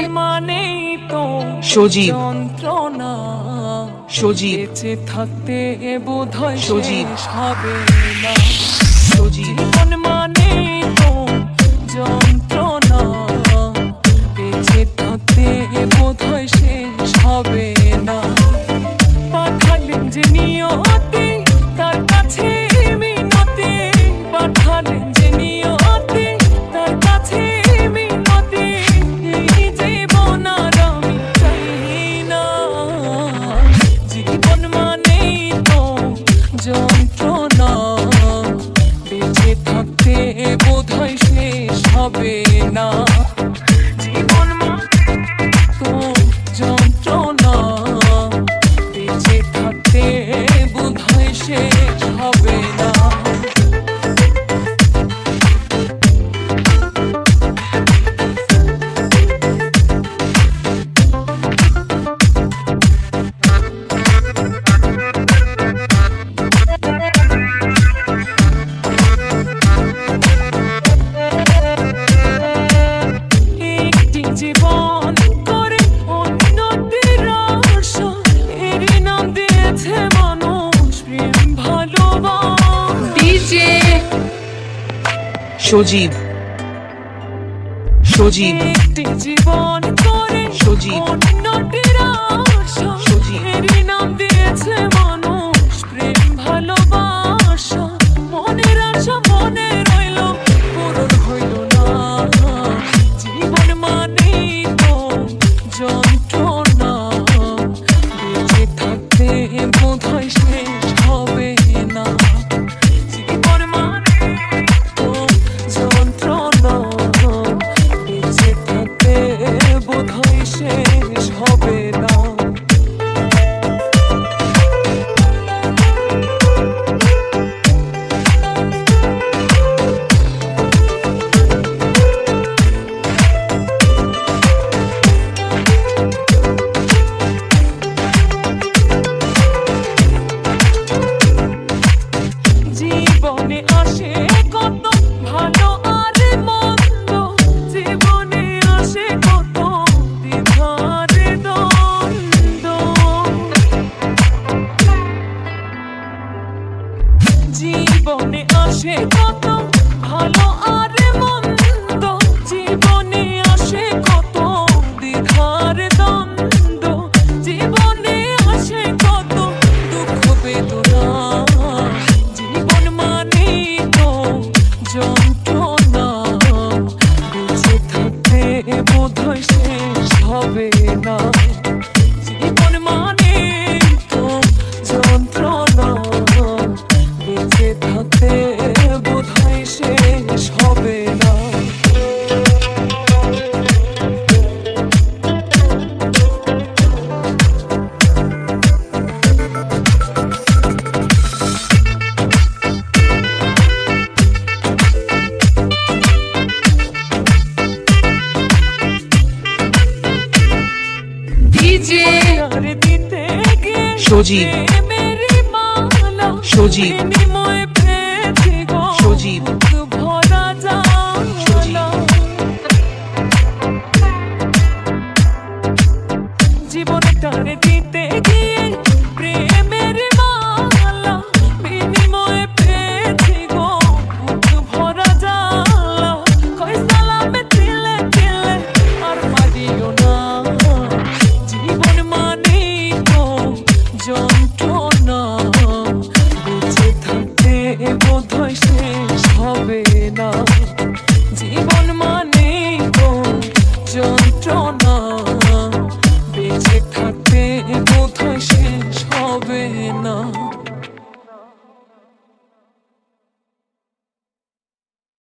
মানে তো সজীব। যন্ত্রণা। সজীব। থাকতে বোধ সজীব। হবে না। সজীব। সজীব। জীবন করে সজীব। সজীব। নাম দিয়েছে মানুষ মতো ভালো আর সজীব। সজীব। সজীব।